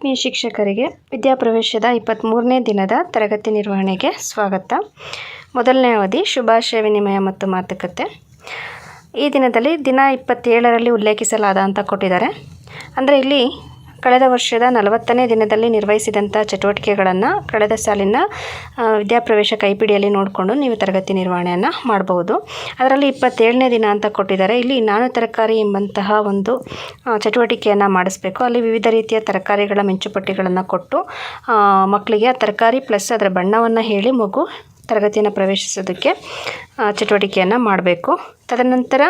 ಆತ್ಮೀಯ ಶಿಕ್ಷಕರಿಗೆ ವಿದ್ಯಾಪ್ರವೇಶದ ಇಪ್ಪತ್ತ್ಮೂರನೇ ದಿನದ ತರಗತಿ ನಿರ್ವಹಣೆಗೆ ಸ್ವಾಗತ. ಮೊದಲನೇ ಅವಧಿ, ಶುಭಾಶಯ, ವಿನಿಮಯ ಮತ್ತು ಮಾತುಕತೆ. ಈ ದಿನದಲ್ಲಿ ದಿನ ಇಪ್ಪತ್ತೇಳರಲ್ಲಿ ಉಲ್ಲೇಖಿಸಲಾದ ಅಂತ ಕೊಟ್ಟಿದ್ದಾರೆ. ಅಂದರೆ ಇಲ್ಲಿ ಕಳೆದ ವರ್ಷದ ನಲವತ್ತನೇ ದಿನದಲ್ಲಿ ನಿರ್ವಹಿಸಿದಂಥ ಚಟುವಟಿಕೆಗಳನ್ನು ಕಳೆದ ಸಾಲಿನ ವಿದ್ಯಾಪ್ರವೇಶ ಕೈಪಿಡಿಯಲ್ಲಿ ನೋಡಿಕೊಂಡು ನೀವು ತರಗತಿ ನಿರ್ವಹಣೆಯನ್ನು ಮಾಡಬಹುದು. ಅದರಲ್ಲಿ ಇಪ್ಪತ್ತೇಳನೇ ದಿನ ಅಂತ ಕೊಟ್ಟಿದ್ದಾರೆ. ಇಲ್ಲಿ ನಾನು ತರಕಾರಿ ಎಂಬಂತಹ ಒಂದು ಚಟುವಟಿಕೆಯನ್ನು ಮಾಡಿಸ್ಬೇಕು. ಅಲ್ಲಿ ವಿವಿಧ ರೀತಿಯ ತರಕಾರಿಗಳ ಮಿಂಚುಪಟ್ಟಿಗಳನ್ನು ಕೊಟ್ಟು ಮಕ್ಕಳಿಗೆ ತರಕಾರಿ ಪ್ಲಸ್ ಅದರ ಬಣ್ಣವನ್ನು ಹೇಳಿ ಮಗು ತರಗತಿಯನ್ನು ಪ್ರವೇಶಿಸೋದಕ್ಕೆ ಚಟುವಟಿಕೆಯನ್ನು ಮಾಡಬೇಕು. ತದನಂತರ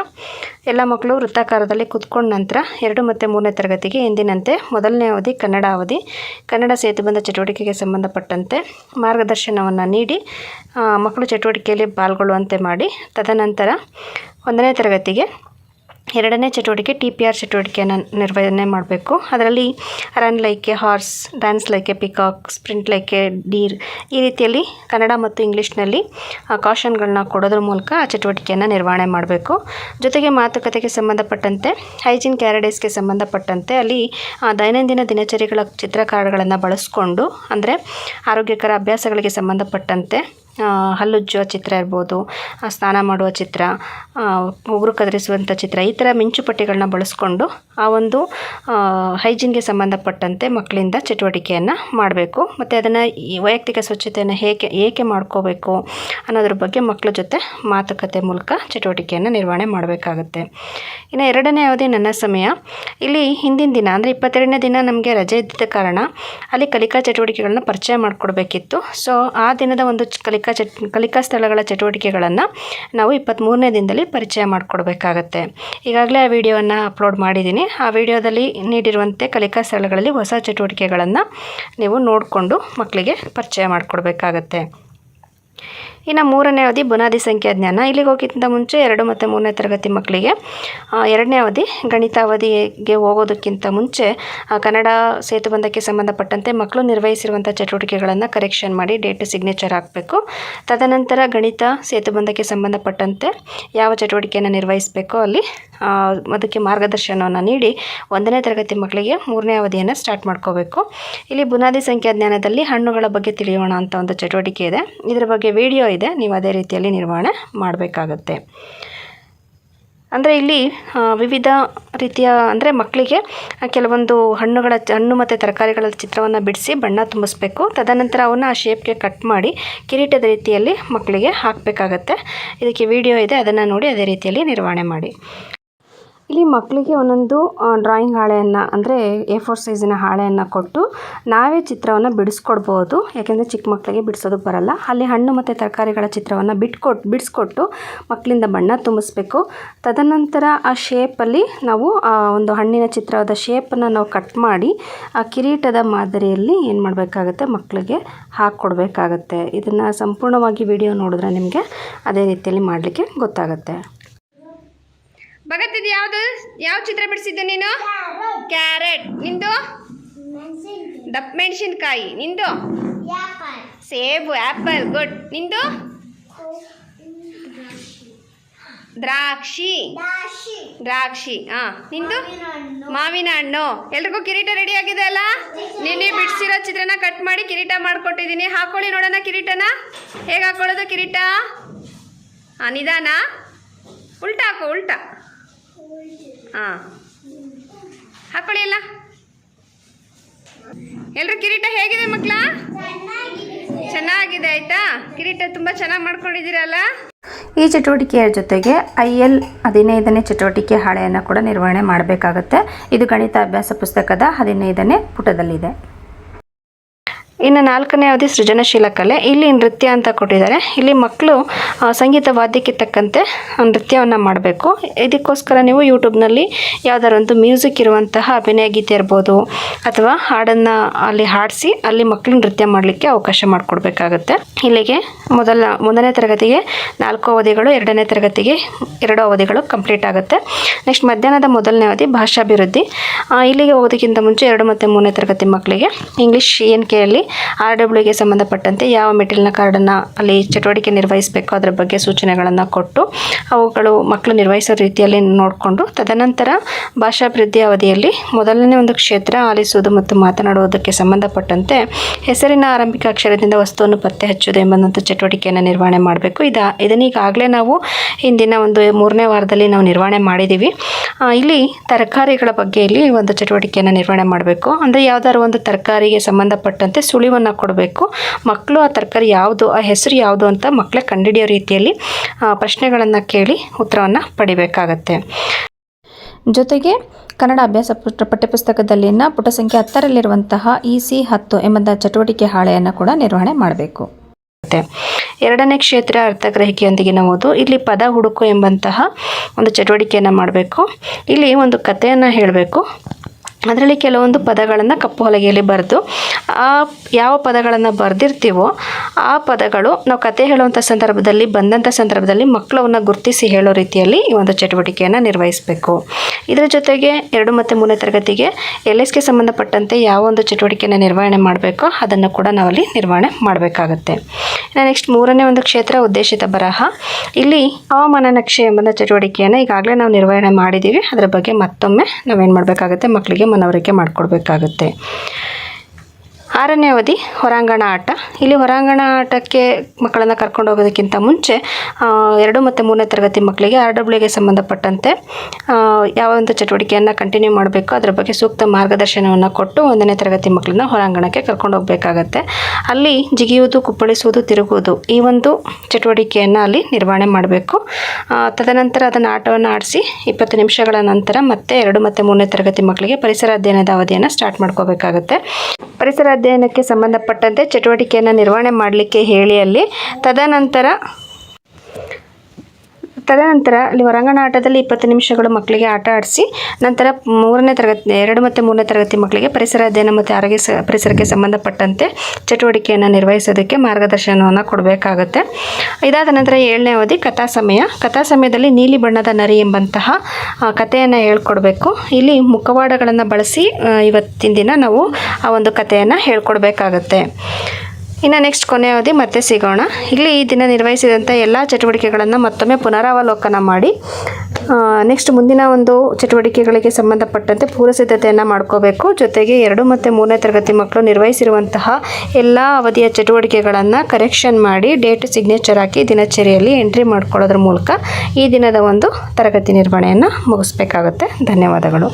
ಎಲ್ಲ ಮಕ್ಕಳು ವೃತ್ತಾಕಾರದಲ್ಲಿ ಕುತ್ಕೊಂಡ ನಂತರ ಎರಡು ಮತ್ತು ಮೂರನೇ ತರಗತಿಗೆ ಎಂದಿನಂತೆ ಮೊದಲನೇ ಅವಧಿ ಕನ್ನಡ ಅವಧಿ, ಕನ್ನಡ ಸೇತುಬಂಧ ಚಟುವಟಿಕೆಗೆ ಸಂಬಂಧಪಟ್ಟಂತೆ ಮಾರ್ಗದರ್ಶನವನ್ನು ನೀಡಿ ಮಕ್ಕಳು ಚಟುವಟಿಕೆಯಲ್ಲಿ ಪಾಲ್ಗೊಳ್ಳುವಂತೆ ಮಾಡಿ. ತದನಂತರ ಒಂದನೇ ತರಗತಿಗೆ ಎರಡನೇ ಚಟುವಟಿಕೆ ಟಿ ಪಿ ಆರ್ ಚಟುವಟಿಕೆಯನ್ನು ನಿರ್ವಹಣೆ ಮಾಡಬೇಕು. ಅದರಲ್ಲಿ run like horse dance like peacock sprint like deer ಈ ರೀತಿಯಲ್ಲಿ ಕನ್ನಡ ಮತ್ತು ಇಂಗ್ಲೀಷ್ನಲ್ಲಿ ಕಾಷನ್ಗಳನ್ನ ಕೊಡೋದ್ರ ಮೂಲಕ ಆ ಚಟುವಟಿಕೆಯನ್ನು ನಿರ್ವಹಣೆ ಮಾಡಬೇಕು. ಜೊತೆಗೆ ಮಾತುಕತೆಗೆ ಸಂಬಂಧಪಟ್ಟಂತೆ ಹೈಜಿನ್ ಕ್ಯಾರಡೇಸ್ಗೆ ಸಂಬಂಧಪಟ್ಟಂತೆ ಅಲ್ಲಿ ದೈನಂದಿನ ದಿನಚರಿಗಳ ಚಿತ್ರಕಾರಗಳನ್ನು ಬಳಸಿಕೊಂಡು, ಅಂದರೆ ಆರೋಗ್ಯಕರ ಅಭ್ಯಾಸಗಳಿಗೆ ಸಂಬಂಧಪಟ್ಟಂತೆ ಹಲ್ಲುಜ್ಜುವ ಚಿತ್ರ ಇರ್ಬೋದು ಸ್ನಾನ ಮಾಡುವ ಚಿತ್ರ ಉಗುರು ಕತ್ತರಿಸುವಂಥ ಚಿತ್ರ, ಈ ಥರ ಮಿಂಚುಪಟ್ಟಿಗಳನ್ನ ಬಳಸ್ಕೊಂಡು ಆ ಒಂದು ಹೈಜಿನ್ಗೆ ಸಂಬಂಧಪಟ್ಟಂತೆ ಮಕ್ಕಳಿಂದ ಚಟುವಟಿಕೆಯನ್ನು ಮಾಡಬೇಕು. ಮತ್ತು ಅದನ್ನು ವೈಯಕ್ತಿಕ ಸ್ವಚ್ಛತೆಯನ್ನು ಹೇಗೆ, ಏಕೆ ಮಾಡ್ಕೋಬೇಕು ಅನ್ನೋದ್ರ ಬಗ್ಗೆ ಮಕ್ಕಳ ಜೊತೆ ಮಾತುಕತೆ ಮೂಲಕ ಚಟುವಟಿಕೆಯನ್ನು ನಿರ್ವಹಣೆ ಮಾಡಬೇಕಾಗುತ್ತೆ. ಇನ್ನು ಎರಡನೇ ಅವಧಿ ನನ್ನ ಸಮಯ. ಇಲ್ಲಿ ಹಿಂದಿನ ದಿನ, ಅಂದರೆ ಇಪ್ಪತ್ತೆರಡನೇ ದಿನ ನಮಗೆ ರಜೆ ಇದ್ದ ಕಾರಣ ಅಲ್ಲಿ ಕಲಿಕಾ ಚಟುವಟಿಕೆಗಳನ್ನ ಪರಿಚಯ ಮಾಡಿಕೊಡ್ಬೇಕಿತ್ತು. ಸೊ ಆ ದಿನದ ಒಂದು ಚ- ಕಲಿಕಾ ಚಟ್, ಕಲಿಕಾ ಸ್ಥಳಗಳ ಚಟುವಟಿಕೆಗಳನ್ನು ನಾವು ಇಪ್ಪತ್ತ್ಮೂರನೇ ದಿನದಲ್ಲಿ ಪರಿಚಯ ಮಾಡಿಕೊಡ್ಬೇಕಾಗತ್ತೆ. ಈಗಾಗಲೇ ಆ ವಿಡಿಯೋವನ್ನು ಅಪ್ಲೋಡ್ ಮಾಡಿದ್ದೀನಿ. ಆ ವಿಡಿಯೋದಲ್ಲಿ ನೀಡಿರುವಂತೆ ಕಲಿಕಾ ಸ್ಥಳಗಳಲ್ಲಿ ಹೊಸ ಚಟುವಟಿಕೆಗಳನ್ನು ನೀವು ನೋಡಿಕೊಂಡು ಮಕ್ಕಳಿಗೆ ಪರಿಚಯ ಮಾಡಿಕೊಡ್ಬೇಕಾಗತ್ತೆ. ಇನ್ನು ಮೂರನೇ ಅವಧಿ ಬುನಾದಿ ಸಂಖ್ಯಾ ಜ್ಞಾನ. ಇಲ್ಲಿಗೆ ಹೋಗಿದ್ದ ಮುಂಚೆ ಎರಡು ಮತ್ತು ಮೂರನೇ ತರಗತಿ ಮಕ್ಕಳಿಗೆ ಎರಡನೇ ಅವಧಿ ಗಣಿತ ಅವಧಿಗೆ ಹೋಗೋದಕ್ಕಿಂತ ಮುಂಚೆ ಕನ್ನಡ ಸೇತುಬಂಧಕ್ಕೆ ಸಂಬಂಧಪಟ್ಟಂತೆ ಮಕ್ಕಳು ನಿರ್ವಹಿಸಿರುವಂಥ ಚಟುವಟಿಕೆಗಳನ್ನು ಕರೆಕ್ಷನ್ ಮಾಡಿ ಡೇಟ್ ಸಿಗ್ನೇಚರ್ ಹಾಕಬೇಕು. ತದನಂತರ ಗಣಿತ ಸೇತುಬಂಧಕ್ಕೆ ಸಂಬಂಧಪಟ್ಟಂತೆ ಯಾವ ಚಟುವಟಿಕೆಯನ್ನು ನಿರ್ವಹಿಸಬೇಕೋ ಅಲ್ಲಿ ಅದಕ್ಕೆ ಮಾರ್ಗದರ್ಶನವನ್ನು ನೀಡಿ ಒಂದನೇ ತರಗತಿ ಮಕ್ಕಳಿಗೆ ಮೂರನೇ ಅವಧಿಯನ್ನು ಸ್ಟಾರ್ಟ್ ಮಾಡ್ಕೋಬೇಕು. ಇಲ್ಲಿ ಬುನಾದಿ ಸಂಖ್ಯಾ ಜ್ಞಾನದಲ್ಲಿ ಹಣ್ಣುಗಳ ಬಗ್ಗೆ ತಿಳಿಯೋಣ ಅಂತ ಒಂದು ಚಟುವಟಿಕೆ ಇದೆ. ಇದರ ಬಗ್ಗೆ ವಿಡಿಯೋ ಇದೆ, ನೀವು ಅದೇ ರೀತಿಯಲ್ಲಿ ನಿರ್ವಹಣೆ ಮಾಡಬೇಕಾಗತ್ತೆ. ಅಂದರೆ ಇಲ್ಲಿ ವಿವಿಧ ರೀತಿಯ, ಅಂದರೆ ಮಕ್ಕಳಿಗೆ ಕೆಲವೊಂದು ಹಣ್ಣುಗಳ ಹಣ್ಣು ಮತ್ತು ತರಕಾರಿಗಳ ಚಿತ್ರವನ್ನು ಬಿಡಿಸಿ ಬಣ್ಣ ತುಂಬಿಸ್ಬೇಕು. ತದನಂತರ ಅವನ್ನ ಆ ಶೇಪ್ಗೆ ಕಟ್ ಮಾಡಿ ಕಿರೀಟದ ರೀತಿಯಲ್ಲಿ ಮಕ್ಕಳಿಗೆ ಹಾಕಬೇಕಾಗತ್ತೆ. ಇದಕ್ಕೆ ವಿಡಿಯೋ ಇದೆ, ಅದನ್ನು ನೋಡಿ ಅದೇ ರೀತಿಯಲ್ಲಿ ನಿರ್ವಹಣೆ ಮಾಡಿ. ಇಲ್ಲಿ ಮಕ್ಕಳಿಗೆ ಒಂದೊಂದು ಡ್ರಾಯಿಂಗ್ ಹಾಳೆಯನ್ನು, ಅಂದರೆ ಎ ಫೋರ್ ಸೈಜಿನ ಹಾಳೆಯನ್ನು ಕೊಟ್ಟು ನಾವೇ ಚಿತ್ರವನ್ನು ಬಿಡಿಸ್ಕೊಡ್ಬೋದು. ಯಾಕೆಂದರೆ ಚಿಕ್ಕ ಮಕ್ಕಳಿಗೆ ಬಿಡಿಸೋದಕ್ಕೆ ಬರಲ್ಲ. ಅಲ್ಲಿ ಹಣ್ಣು ಮತ್ತು ತರಕಾರಿಗಳ ಚಿತ್ರವನ್ನು ಬಿಟ್ಕೊಟ್ಟು ಬಿಡಿಸ್ಕೊಟ್ಟು ಮಕ್ಕಳಿಂದ ಬಣ್ಣ ತುಂಬಿಸ್ಬೇಕು. ತದನಂತರ ಆ ಶೇಪಲ್ಲಿ ನಾವು ಒಂದು ಹಣ್ಣಿನ ಚಿತ್ರದ ಶೇಪನ್ನು ನಾವು ಕಟ್ ಮಾಡಿ, ಆ ಕಿರೀಟದ ಮಾದರಿಯಲ್ಲಿ ಏನು ಮಾಡಬೇಕಾಗತ್ತೆ ಮಕ್ಕಳಿಗೆ ಹಾಕ್ಕೊಡ್ಬೇಕಾಗತ್ತೆ. ಇದನ್ನು ಸಂಪೂರ್ಣವಾಗಿ ವಿಡಿಯೋ ನೋಡಿದ್ರೆ ನಿಮಗೆ ಅದೇ ರೀತಿಯಲ್ಲಿ ಮಾಡಲಿಕ್ಕೆ ಗೊತ್ತಾಗುತ್ತೆ. ಭಗತ್ ಇದು ಯಾವುದು? ಯಾವ ಚಿತ್ರ ಬಿಡಿಸಿದ್ದು ನೀನು? ಕ್ಯಾರೆಟ್ ನಿಂದು? ದಪ್ಪ ಮೆಣಸಿನ್ಕಾಯಿ. ನಿಂದು? ಸೇಬು ಆ್ಯಪಲ್ ಗುಡ್. ನಿಂದು? ದ್ರಾಕ್ಷಿ. ದ್ರಾಕ್ಷಿ. ಹಾ ನಿಂದು? ಮಾವಿನ ಹಣ್ಣು. ಎಲ್ರಿಗೂ ಕಿರೀಟ ರೆಡಿ ಆಗಿದೆ ಅಲ್ಲ? ನಿನ್ನೆ ಬಿಡಿಸಿರೋ ಚಿತ್ರನ ಕಟ್ ಮಾಡಿ ಕಿರೀಟ ಮಾಡ್ಕೊಟ್ಟಿದ್ದೀನಿ. ಹಾಕೊಳ್ಳಿ ನೋಡೋಣ ಕಿರೀಟನ. ಹೇಗೆ ಹಾಕೊಳ್ಳೋದು ಕಿರೀಟ? ಹಾಂ ನಿಧಾನ. ಉಲ್ಟಾ ಹಾಕೋ ಉಲ್ಟಾ. ಹಾಂ. ಹಾಕೊಳ್ಳಿ ಎಲ್ಲ. ಎಲ್ರು ಕಿರೀಟ ಹೇಗಿದೆ ಮಕ್ಕಳ ಚೆನ್ನಾಗಿದೆ ಆಯ್ತಾ? ಕಿರೀಟ ತುಂಬ ಚೆನ್ನಾಗಿ ಮಾಡ್ಕೊಂಡಿದ್ದೀರಲ್ಲ? ಈ ಚಟುವಟಿಕೆಯ ಜೊತೆಗೆ ಐ ಎಲ್ ಹದಿನೈದನೇ ಚಟುವಟಿಕೆ ಹಾಳೆಯನ್ನು ಕೂಡ ನಿರ್ವಹಣೆ ಮಾಡಬೇಕಾಗುತ್ತೆ. ಇದು ಗಣಿತ ಅಭ್ಯಾಸ ಪುಸ್ತಕದ ಹದಿನೈದನೇ ಪುಟದಲ್ಲಿದೆ. ಇನ್ನು ನಾಲ್ಕನೇ ಅವಧಿ ಸೃಜನಶೀಲ ಕಲೆ. ಇಲ್ಲಿ ನೃತ್ಯ ಅಂತ ಕೊಟ್ಟಿದ್ದಾರೆ. ಇಲ್ಲಿ ಮಕ್ಕಳು ಸಂಗೀತ ವಾದ್ಯಕ್ಕೆ ತಕ್ಕಂತೆ ನೃತ್ಯವನ್ನು ಮಾಡಬೇಕು. ಇದಕ್ಕೋಸ್ಕರ ನೀವು ಯೂಟ್ಯೂಬ್ನಲ್ಲಿ ಯಾವುದಾದ್ರು ಒಂದು ಮ್ಯೂಸಿಕ್ ಇರುವಂತಹ ಅಭಿನಯ ಗೀತೆ ಇರ್ಬೋದು, ಅಥವಾ ಹಾಡನ್ನು ಅಲ್ಲಿ ಹಾಡಿಸಿ, ಅಲ್ಲಿ ಮಕ್ಕಳು ನೃತ್ಯ ಮಾಡಲಿಕ್ಕೆ ಅವಕಾಶ ಮಾಡಿಕೊಡ್ಬೇಕಾಗತ್ತೆ. ಇಲ್ಲಿಗೆ ಮೊದಲ ಮೊದಲನೇ ತರಗತಿಗೆ ನಾಲ್ಕು ಅವಧಿಗಳು, ಎರಡನೇ ತರಗತಿಗೆ ಎರಡು ಅವಧಿಗಳು ಕಂಪ್ಲೀಟ್ ಆಗುತ್ತೆ. ನೆಕ್ಸ್ಟ್ ಮಧ್ಯಾಹ್ನದ ಮೊದಲನೇ ಅವಧಿ ಭಾಷಾಭಿವೃದ್ಧಿ. ಇಲ್ಲಿಗೆ ಹೋಗೋದಕ್ಕಿಂತ ಮುಂಚೆ ಎರಡು ಮತ್ತು ಮೂರನೇ ತರಗತಿ ಮಕ್ಕಳಿಗೆ ಇಂಗ್ಲೀಷ್ ಎನ್ ಕೆಯಲ್ಲಿ ಆರ್ ಡಬ್ಲ್ಯೂಗೆ ಸಂಬಂಧಪಟ್ಟಂತೆ ಯಾವ ಮೆಟೀರಿಯಲ್ನ ಕಾರ್ಡನ್ನು ಅಲ್ಲಿ ಚಟುವಟಿಕೆ ನಿರ್ವಹಿಸಬೇಕು ಅದರ ಬಗ್ಗೆ ಸೂಚನೆಗಳನ್ನು ಕೊಟ್ಟು ಅವುಗಳು ಮಕ್ಕಳು ನಿರ್ವಹಿಸೋ ರೀತಿಯಲ್ಲಿ ನೋಡಿಕೊಂಡು ತದನಂತರ ಭಾಷಾಭಿವೃದ್ಧಿ ಅವಧಿಯಲ್ಲಿ ಮೊದಲನೇ ಒಂದು ಕ್ಷೇತ್ರ ಆಲಿಸುವುದು ಮತ್ತು ಮಾತನಾಡುವುದಕ್ಕೆ ಸಂಬಂಧಪಟ್ಟಂತೆ ಹೆಸರಿನ ಆರಂಭಿಕ ಅಕ್ಷರದಿಂದ ವಸ್ತುವನ್ನು ಪತ್ತೆ ಹಚ್ಚುವುದು ಎಂಬಂಥ ಚಟುವಟಿಕೆಯನ್ನು ನಿರ್ವಹಣೆ ಮಾಡಬೇಕು. ಇದು ಇದನ್ನ ಈಗಾಗಲೇ ನಾವು ಹಿಂದಿನ ಒಂದು ಮೂರನೇ ವಾರದಲ್ಲಿ ನಾವು ನಿರ್ವಹಣೆ ಮಾಡಿದ್ದೀವಿ ಇಲ್ಲಿ ತರಕಾರಿಗಳ ಬಗ್ಗೆ ಇಲ್ಲಿ ಒಂದು ಚಟುವಟಿಕೆಯನ್ನು ನಿರ್ವಹಣೆ ಮಾಡಬೇಕು. ಅಂದರೆ ಯಾವುದಾದ್ರು ಒಂದು ತರಕಾರಿಗೆ ಸಂಬಂಧಪಟ್ಟಂತೆ ಸುಳಿವನ್ನು ಕೊಡಬೇಕು. ಮಕ್ಕಳು ಆ ತರಕಾರಿ ಯಾವುದು, ಆ ಹೆಸರು ಯಾವುದು ಅಂತ ಮಕ್ಕಳೇ ಕಂಡುಹಿಡಿಯೋ ರೀತಿಯಲ್ಲಿ ಪ್ರಶ್ನೆಗಳನ್ನು ಕೇಳಿ ಉತ್ತರವನ್ನು ಪಡಿಬೇಕಾಗತ್ತೆ. ಜೊತೆಗೆ ಕನ್ನಡ ಅಭ್ಯಾಸ ಪಠ್ಯಪುಸ್ತಕದಲ್ಲಿನ ಪುಟ ಸಂಖ್ಯೆ ಹತ್ತರಲ್ಲಿರುವಂತಹ ಇ ಸಿ ಹತ್ತು ಎಂಬಂಥ ಚಟುವಟಿಕೆ ಹಾಳೆಯನ್ನು ಕೂಡ ನಿರ್ವಹಣೆ ಮಾಡಬೇಕು. ಎರಡನೇ ಕ್ಷೇತ್ರ ಅರ್ಥಗ್ರಹಿಕೆಯೊಂದಿಗೆ ಓದು. ಇಲ್ಲಿ ಪದ ಹುಡುಕು ಎಂಬಂತಹ ಒಂದು ಚಟುವಟಿಕೆಯನ್ನು ಮಾಡಬೇಕು. ಇಲ್ಲಿ ಒಂದು ಕಥೆಯನ್ನು ಹೇಳಬೇಕು. ಅದರಲ್ಲಿ ಕೆಲವೊಂದು ಪದಗಳನ್ನು ಕಪ್ಪು ಹಲಗೆಯಲ್ಲಿ ಬರೆದು, ಆ ಯಾವ ಪದಗಳನ್ನು ಬರೆದಿರ್ತೀವೋ ಆ ಪದಗಳು ನಾವು ಕತೆ ಹೇಳುವಂಥ ಸಂದರ್ಭದಲ್ಲಿ ಬಂದಂಥ ಸಂದರ್ಭದಲ್ಲಿ ಮಕ್ಕಳವನ್ನು ಗುರುತಿಸಿ ಹೇಳೋ ರೀತಿಯಲ್ಲಿ ಈ ಒಂದು ಚಟುವಟಿಕೆಯನ್ನು ನಿರ್ವಹಿಸಬೇಕು. ಇದರ ಜೊತೆಗೆ ಎರಡು ಮತ್ತು ಮೂರನೇ ತರಗತಿಗೆ ಎಲ್ ಎಸ್ಗೆ ಸಂಬಂಧಪಟ್ಟಂತೆ ಯಾವ ಒಂದು ಚಟುವಟಿಕೆಯನ್ನು ನಿರ್ವಹಣೆ ಮಾಡಬೇಕೋ ಅದನ್ನು ಕೂಡ ನಾವಲ್ಲಿ ನಿರ್ವಹಣೆ ಮಾಡಬೇಕಾಗತ್ತೆ. ನೆಕ್ಸ್ಟ್ ಮೂರನೇ ಒಂದು ಕ್ಷೇತ್ರ ಉದ್ದೇಶಿತ ಬರಹ. ಇಲ್ಲಿ ಹವಾಮಾನ ನಕ್ಷೆ ಎಂಬ ಚಟುವಟಿಕೆಯನ್ನು ಈಗಾಗಲೇ ನಾವು ನಿರ್ವಹಣೆ ಮಾಡಿದ್ದೀವಿ ಅದರ ಬಗ್ಗೆ ಮತ್ತೊಮ್ಮೆ ನಾವೇನು ಮಾಡಬೇಕಾಗತ್ತೆ ಮಕ್ಕಳಿಗೆ ಮನವರಿಕೆ ಮಾಡಿಕೊಡ್ಬೇಕಾಗತ್ತೆ. ಆರನೇ ಅವಧಿ ಹೊರಾಂಗಣ ಆಟ. ಇಲ್ಲಿ ಹೊರಾಂಗಣ ಆಟಕ್ಕೆ ಮಕ್ಕಳನ್ನು ಕರ್ಕೊಂಡು ಹೋಗೋದಕ್ಕಿಂತ ಮುಂಚೆ ಎರಡು ಮತ್ತು ಮೂರನೇ ತರಗತಿ ಮಕ್ಕಳಿಗೆ ಆರ್ ಡಬ್ಲ್ಯೂಗೆ ಸಂಬಂಧಪಟ್ಟಂತೆ ಯಾವ ಒಂದು ಚಟುವಟಿಕೆಯನ್ನು ಕಂಟಿನ್ಯೂ ಮಾಡಬೇಕು, ಅದರ ಬಗ್ಗೆ ಸೂಕ್ತ ಮಾರ್ಗದರ್ಶನವನ್ನು ಕೊಟ್ಟು ಒಂದನೇ ತರಗತಿ ಮಕ್ಕಳನ್ನ ಹೊರಾಂಗಣಕ್ಕೆ ಕರ್ಕೊಂಡು ಹೋಗಬೇಕಾಗತ್ತೆ. ಅಲ್ಲಿ ಜಿಗಿಯುವುದು, ಕುಪ್ಪಳಿಸುವುದು, ತಿರುಗುವುದು ಈ ಒಂದು ಚಟುವಟಿಕೆಯನ್ನು ಅಲ್ಲಿ ನಿರ್ವಹಣೆ ಮಾಡಬೇಕು. ತದನಂತರ ಅದನ್ನು ಆಟವನ್ನು ಆಡಿಸಿ ಇಪ್ಪತ್ತು ನಿಮಿಷಗಳ ನಂತರ ಮತ್ತೆ ಎರಡು ಮತ್ತು ಮೂರನೇ ತರಗತಿ ಮಕ್ಕಳಿಗೆ ಪರಿಸರ ಅಧ್ಯಯನದ ಅವಧಿಯನ್ನು ಸ್ಟಾರ್ಟ್ ಮಾಡ್ಕೋಬೇಕಾಗತ್ತೆ. ಪರಿಸರ ಅಧ್ಯಯನಕ್ಕೆ ಸಂಬಂಧಪಟ್ಟಂತೆ ಚಟುವಟಿಕೆಯನ್ನು ನಿರ್ವಹಣೆ ಮಾಡಲಿಕ್ಕೆ ಹೇಳಿ ಅಲ್ಲಿ ತದನಂತರ ತದನಂತರ ಅಲ್ಲಿ ಹೊರಾಂಗಣ ಆಟದಲ್ಲಿ ಇಪ್ಪತ್ತು ನಿಮಿಷಗಳು ಮಕ್ಕಳಿಗೆ ಆಟ ಆಡಿಸಿ, ನಂತರ ಮೂರನೇ ತರಗತಿ, ಎರಡು ಮತ್ತು ಮೂರನೇ ತರಗತಿ ಮಕ್ಕಳಿಗೆ ಪರಿಸರ ಅಧ್ಯಯನ ಮತ್ತು ಆರೋಗ್ಯ ಸ, ಪರಿಸರಕ್ಕೆ ಸಂಬಂಧಪಟ್ಟಂತೆ ಚಟುವಟಿಕೆಯನ್ನು ನಿರ್ವಹಿಸೋದಕ್ಕೆ ಮಾರ್ಗದರ್ಶನವನ್ನು ಕೊಡಬೇಕಾಗುತ್ತೆ. ಇದಾದ ನಂತರ ಏಳನೇ ಅವಧಿ, ಕಥಾ ಸಮಯ. ಕಥಾ ಸಮಯದಲ್ಲಿ ನೀಲಿ ಬಣ್ಣದ ನರಿ ಎಂಬಂತಹ ಕಥೆಯನ್ನು ಹೇಳ್ಕೊಡ್ಬೇಕು. ಇಲ್ಲಿ ಮುಖವಾಡಗಳನ್ನು ಬಳಸಿ ಇವತ್ತಿನ ದಿನ ನಾವು ಆ ಒಂದು ಕಥೆಯನ್ನು ಹೇಳ್ಕೊಡ್ಬೇಕಾಗತ್ತೆ. ಇನ್ನು ನೆಕ್ಸ್ಟ್ ಕೊನೆಯ ಅವಧಿ ಮತ್ತೆ ಸಿಗೋಣ. ಇಲ್ಲಿ ಈ ದಿನ ನಿರ್ವಹಿಸಿದಂಥ ಎಲ್ಲ ಚಟುವಟಿಕೆಗಳನ್ನು ಮತ್ತೊಮ್ಮೆ ಪುನರಾವಲೋಕನ ಮಾಡಿ ನೆಕ್ಸ್ಟ್ ಮುಂದಿನ ಒಂದು ಚಟುವಟಿಕೆಗಳಿಗೆ ಸಂಬಂಧಪಟ್ಟಂತೆ ಪೂರ್ವ ಸಿದ್ಧತೆಯನ್ನು ಮಾಡ್ಕೋಬೇಕು. ಜೊತೆಗೆ ಎರಡು ಮತ್ತು ಮೂರನೇ ತರಗತಿ ಮಕ್ಕಳು ನಿರ್ವಹಿಸಿರುವಂತಹ ಎಲ್ಲ ಅವಧಿಯ ಚಟುವಟಿಕೆಗಳನ್ನು ಕರೆಕ್ಷನ್ ಮಾಡಿ ಡೇಟ್ ಸಿಗ್ನೇಚರ್ ಹಾಕಿ ದಿನಚರಿಯಲ್ಲಿ ಎಂಟ್ರಿ ಮಾಡ್ಕೊಳ್ಳೋದ್ರ ಮೂಲಕ ಈ ದಿನದ ಒಂದು ತರಗತಿ ನಿರ್ವಹಣೆಯನ್ನು ಮುಗಿಸ್ಬೇಕಾಗುತ್ತೆ. ಧನ್ಯವಾದಗಳು.